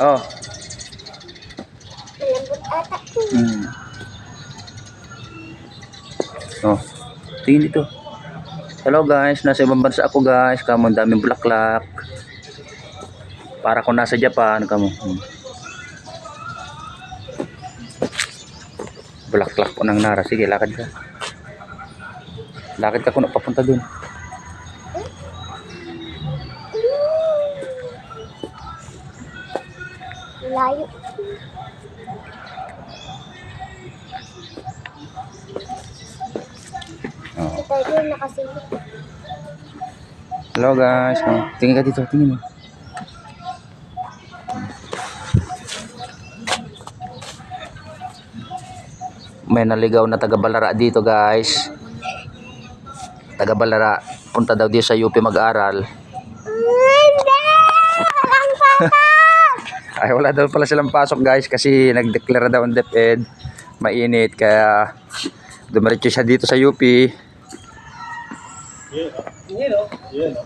Oh. Malambot ata. Hmm. Oh. Tingin dito. Hello guys, nasa ibang bansa ako guys. Kamo ang daming bulaklak. Para kung nasa Japan, kamo. Hmm. Bulaklak po ng Nara. Sige, lakad ka. Lakad ka kung papunta dun. Layo. Oh. Tiger nakasilip. Hello guys. Oh. Tingin ka dito, tingin mo. May naligaw na taga Balara dito guys. Taga Balara. Punta daw dito sa UP mag-aral. Ang papa! Ay wala daw pala silang pasok guys kasi nagdeklara daw ang DepEd. Mainit kaya dumiretso siya dito sa UP.